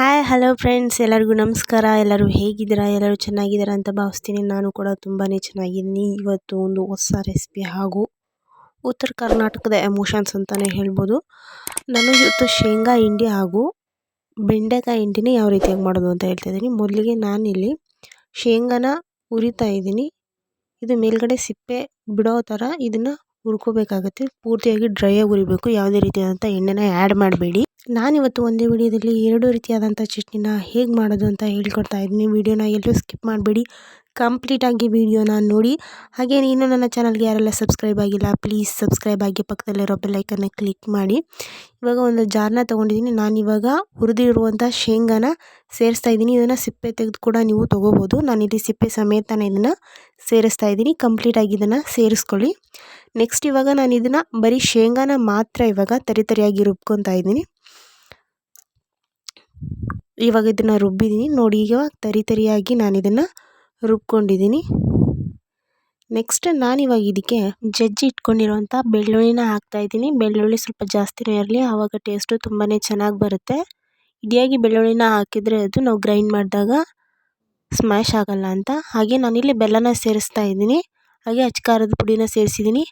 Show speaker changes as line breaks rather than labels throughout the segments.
Hi hello friends ಎಲ್ಲರಿಗೂ ನಮಸ್ಕಾರ. ಎಲ್ಲರೂ ಹೇಗಿದ್ದೀರಾ? ಎಲ್ಲರೂ ಚೆನ್ನಾಗಿದ್ದೀರಾ ಅಂತ ಭಾವಿಸ್ತೀನಿ. ನಾನು ಕೂಡ ತುಂಬಾ ಚೆನ್ನಾಗಿದ್ದೀನಿ. ಇವತ್ತು ಒಂದು ಹೊಸ ರೆಸಿಪಿ ಹಾಗೂ ಉತ್ತರ ಕರ್ನಾಟಕದ ಎಮೋಷನ್ಸ್ ಅಂತಲೇ ಹೇಳ್ಬೋದು. ನಾನು ಇವತ್ತು ಶೇಂಗಾ ಹಿಂಡಿ ಹಾಗೂ ಬೆಂಡೆಕಾಯಿ ಹಿಂಡಿನ ಯಾವ ರೀತಿಯಾಗಿ ಮಾಡೋದು ಅಂತ ಹೇಳ್ತಾ ಇದ್ದೀನಿ. ಮೊದಲಿಗೆ ನಾನಿಲ್ಲಿ ಶೇಂಗಾನ ಹುರಿತಾ ಇದ್ದೀನಿ. ಇದು ಮೇಲ್ಗಡೆ ಸಿಪ್ಪೆ ಬಿಡೋ ಥರ ಇದನ್ನು ಹುರ್ಕೋಬೇಕಾಗತ್ತೆ. ಪೂರ್ತಿಯಾಗಿ ಡ್ರೈಯಾಗಿ ಉರಿಬೇಕು ಯಾವುದೇ ರೀತಿಯಾದಂಥ ಎಣ್ಣೆನ ಆ್ಯಡ್ ಮಾಡಬೇಡಿ. ನಾನಿವತ್ತು ಒಂದೇ ವಿಡಿಯೋದಲ್ಲಿ ಎರಡು ರೀತಿಯಾದಂಥ ಚಟ್ನಿನ ಹೇಗೆ ಮಾಡೋದು ಅಂತ ಹೇಳ್ಕೊಡ್ತಾ ಇದ್ದೀನಿ. ವಿಡಿಯೋನ ಎಲ್ಲೂ ಸ್ಕಿಪ್ ಮಾಡಬೇಡಿ. ಕಂಪ್ಲೀಟಾಗಿ ವೀಡಿಯೋನ ನೋಡಿ. ಹಾಗೆ ಇನ್ನೂ ನನ್ನ ಚಾನಲ್ಗೆ ಯಾರೆಲ್ಲ ಸಬ್ಸ್ಕ್ರೈಬ್ ಆಗಿಲ್ಲ ಪ್ಲೀಸ್ ಸಬ್ಸ್ಕ್ರೈಬ್ ಆಗಿ ಪಕ್ಕದಲ್ಲಿರೋ ಬೆಲ್ಲೈಕನ್ನ ಕ್ಲಿಕ್ ಮಾಡಿ. ಇವಾಗ ಒಂದು ಜಾರ್ನ ತೊಗೊಂಡಿದ್ದೀನಿ. ನಾನಿವಾಗ ಹುರಿದಿರುವಂಥ ಶೇಂಗಾನ ಸೇರಿಸ್ತಾ ಇದ್ದೀನಿ. ಇದನ್ನು ಸಿಪ್ಪೆ ತೆಗೆದು ಕೂಡ ನೀವು ತೊಗೋಬೋದು. ನಾನಿಲ್ಲಿ ಸಿಪ್ಪೆ ಸಮೇತನೇ ಇದನ್ನು ಸೇರಿಸ್ತಾ ಇದ್ದೀನಿ. ಕಂಪ್ಲೀಟಾಗಿ ಇದನ್ನು ಸೇರಿಸ್ಕೊಳ್ಳಿ. ನೆಕ್ಸ್ಟ್ ಇವಾಗ ನಾನು ಇದನ್ನು ಬರೀ ಶೇಂಗಾನ ಮಾತ್ರ ಇವಾಗ ತರಿ ತರಿಯಾಗಿ ರುಬ್ಕೊತಾ ಇದ್ದೀನಿ. ಇವಾಗ ಇದನ್ನು ರುಬ್ಬಿದ್ದೀನಿ. ನೋಡಿ ಈಗ ತರಿ ತರಿಯಾಗಿ ನಾನು ಇದನ್ನು ರುಬ್ಕೊಂಡಿದ್ದೀನಿ. ನೆಕ್ಸ್ಟ್ ನಾನಿವಾಗ ಇದಕ್ಕೆ ಜಜ್ಜಿ ಇಟ್ಕೊಂಡಿರುವಂಥ ಬೆಳ್ಳುಳ್ಳಿನ ಹಾಕ್ತಾಯಿದ್ದೀನಿ ಬೆಳ್ಳುಳ್ಳಿ ಸ್ವಲ್ಪ ಜಾಸ್ತಿನೇ ಇರಲಿ, ಆವಾಗ ಟೇಸ್ಟು ತುಂಬಾ ಚೆನ್ನಾಗಿ ಬರುತ್ತೆ. ಇಡಿಯಾಗಿ ಬೆಳ್ಳುಳ್ಳಿನ ಹಾಕಿದರೆ ಅದು ನಾವು ಗ್ರೈಂಡ್ ಮಾಡಿದಾಗ ಸ್ಮ್ಯಾಶ್ ಆಗೋಲ್ಲ ಅಂತ. ಹಾಗೆ ನಾನಿಲ್ಲಿ ಬೆಲ್ಲನ ಸೇರಿಸ್ತಾ ಇದ್ದೀನಿ. ಹಾಗೆ ಅಚ್ಕಾರದ ಪುಡಿನ ಸೇರಿಸಿದ್ದೀನಿ.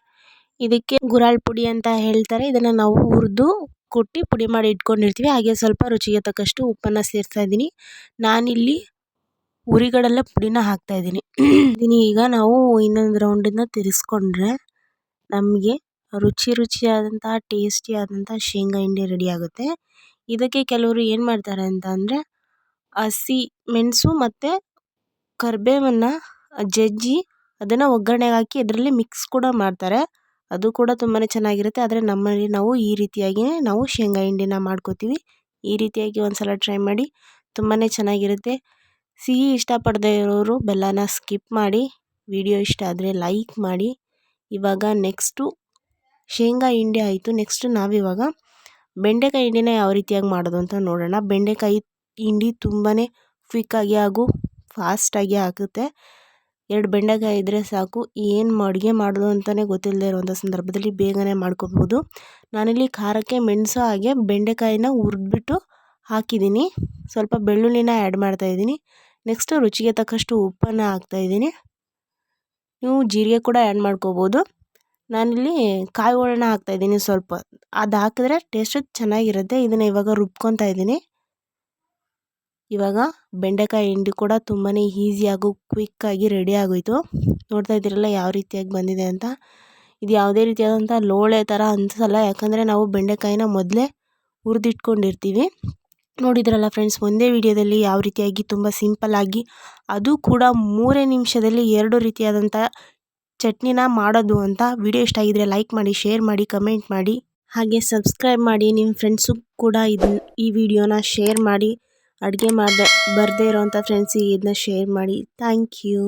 ಇದಕ್ಕೆ ಗುರಾಳ್ ಪುಡಿ ಅಂತ ಹೇಳ್ತಾರೆ. ಇದನ್ನು ನಾವು ಹುರಿದು ಕುಟ್ಟಿ ಪುಡಿ ಮಾಡಿ ಇಟ್ಕೊಂಡಿರ್ತೀವಿ. ಹಾಗೆ ಸ್ವಲ್ಪ ರುಚಿಗೆ ತಕ್ಕಷ್ಟು ಉಪ್ಪನ್ನು ಸೇರಿಸ್ತಾ ಇದ್ದೀನಿ. ನಾನಿಲ್ಲಿ ಉರಿಗಡಲೆ ಪುಡಿನ ಹಾಕ್ತಾಯಿದ್ದೀನಿ ಇದೀನಿ. ಈಗ ನಾವು ಇನ್ನೊಂದು ರೌಂಡನ್ನು ತಿರ್ಸ್ಕೊಂಡ್ರೆ ನಮಗೆ ರುಚಿ ರುಚಿಯಾದಂಥ, ಟೇಸ್ಟಿಯಾದಂಥ ಶೇಂಗಾ ಹಿಂಡಿ ರೆಡಿ ಆಗುತ್ತೆ. ಇದಕ್ಕೆ ಕೆಲವರು ಏನು ಮಾಡ್ತಾರೆ ಅಂತ ಅಂದರೆ ಹಸಿ ಮೆಣಸು ಮತ್ತು ಕರಿಬೇವನ್ನು ಜಜ್ಜಿ ಅದನ್ನು ಒಗ್ಗರಣೆಗೆ ಹಾಕಿ ಅದರಲ್ಲಿ ಮಿಕ್ಸ್ ಕೂಡ ಮಾಡ್ತಾರೆ. ಅದು ಕೂಡ ತುಂಬಾ ಚೆನ್ನಾಗಿರುತ್ತೆ. ಆದರೆ ನಮ್ಮಲ್ಲಿ ನಾವು ಈ ರೀತಿಯಾಗಿಯೇ ನಾವು ಶೇಂಗಾ ಹಿಂಡಿನ ಮಾಡ್ಕೋತೀವಿ. ಈ ರೀತಿಯಾಗಿ ಒಂದು ಸಲ ಟ್ರೈ ಮಾಡಿ ತುಂಬಾ ಚೆನ್ನಾಗಿರುತ್ತೆ. ಸಿಹಿ ಇಷ್ಟಪಡದೇ ಇರೋರು ಬೆಲ್ಲನ ಸ್ಕಿಪ್ ಮಾಡಿ, ವಿಡಿಯೋ ಇಷ್ಟ ಆದರೆ ಲೈಕ್ ಮಾಡಿ. ಇವಾಗ ನೆಕ್ಸ್ಟು ಶೇಂಗಾ ಹಿಂಡಿ ಆಯಿತು. ನೆಕ್ಸ್ಟು ನಾವಿವಾಗ ಬೆಂಡೆಕಾಯಿ ಹಿಂಡಿನ ಯಾವ ರೀತಿಯಾಗಿ ಮಾಡೋದು ಅಂತ ನೋಡೋಣ. ಬೆಂಡೆಕಾಯಿ ಹಿಂಡಿ ತುಂಬಾ ಕ್ವಿಕ್ಕಾಗಿ ಹಾಗೂ ಫಾಸ್ಟಾಗಿ ಆಗುತ್ತೆ ಎರಡು ಬೆಂಡೆಕಾಯಿ ಇದ್ದರೆ ಸಾಕು. ಏನು ಅಡುಗೆ ಮಾಡೋದು ಅಂತಲೇ ಗೊತ್ತಿಲ್ಲದೆ ಇರುವಂಥ ಸಂದರ್ಭದಲ್ಲಿ ಬೇಗನೆ ಮಾಡ್ಕೋಬೋದು ನಾನಿಲ್ಲಿ ಖಾರಕ್ಕೆ ಮೆಣಸು ಹಾಗೆ ಬೆಂಡೆಕಾಯಿನ ಹುರಿದ್ಬಿಟ್ಟು ಹಾಕಿದ್ದೀನಿ. ಸ್ವಲ್ಪ ಬೆಳ್ಳುಳ್ಳಿನ ಆ್ಯಡ್ ಮಾಡ್ತಾಯಿದ್ದೀನಿ ನೆಕ್ಸ್ಟು ರುಚಿಗೆ ತಕ್ಕಷ್ಟು ಉಪ್ಪನ್ನು ಹಾಕ್ತಾಯಿದ್ದೀನಿ ನೀವು ಜೀರಿಗೆ ಕೂಡ ಆ್ಯಡ್ ಮಾಡ್ಕೋಬೋದು. ನಾನಿಲ್ಲಿ ಕಾಯಿ ಹೋಳನ್ನ ಹಾಕ್ತಾಯಿದ್ದೀನಿ ಸ್ವಲ್ಪ. ಅದು ಹಾಕಿದ್ರೆ ಟೇಸ್ಟು ಚೆನ್ನಾಗಿರುತ್ತೆ. ಇದನ್ನು ಇವಾಗ ರುಬ್ಕೊತಾ ಇದ್ದೀನಿ. ಇವಾಗ ಬೆಂಡೆಕಾಯಿ ಹಿಂಡಿ ಕೂಡ ತುಂಬಾ ಈಸಿಯಾಗೂ ಕ್ವಿಕ್ಕಾಗಿ ರೆಡಿ ಆಗೋಯಿತು. ನೋಡ್ತಾ ಇದ್ದೀರಲ್ಲ ಯಾವ ರೀತಿಯಾಗಿ ಬಂದಿದೆ ಅಂತ. ಇದು ಯಾವುದೇ ರೀತಿಯಾದಂಥ ಲೋಳೆ ಥರ ಅನಿಸಲ್ಲ. ಯಾಕಂದರೆ ನಾವು ಬೆಂಡೆಕಾಯಿನ ಮೊದಲೇ ಹುರಿದಿಟ್ಕೊಂಡಿರ್ತೀವಿ. ನೋಡಿದ್ರಲ್ಲ ಫ್ರೆಂಡ್ಸ್ ಒಂದೇ ವಿಡಿಯೋದಲ್ಲಿ ಯಾವ ರೀತಿಯಾಗಿ ತುಂಬ ಸಿಂಪಲ್ಲಾಗಿ ಅದು ಕೂಡ ಮೂರೇ ನಿಮಿಷದಲ್ಲಿ ಎರಡು ರೀತಿಯಾದಂಥ ಚಟ್ನಿನ ಮಾಡೋದು ಅಂತ ವಿಡಿಯೋ ಇಷ್ಟ ಆಗಿದ್ರೆ ಲೈಕ್ ಮಾಡಿ ಶೇರ್ ಮಾಡಿ ಕಮೆಂಟ್ ಮಾಡಿ. ಹಾಗೆ ಸಬ್ಸ್ಕ್ರೈಬ್ ಮಾಡಿ ನಿಮ್ಮ ಫ್ರೆಂಡ್ಸು ಕೂಡ ಇದನ್ನ ಈ ವಿಡಿಯೋನ ಶೇರ್ ಮಾಡಿ. ಅಡುಗೆ ಮಾಡ್ದೆ, ಬರದೇ ಇರೋವಂಥ ಫ್ರೆಂಡ್ಸಿಗೆ ಇದನ್ನ ಶೇರ್ ಮಾಡಿ. Thank you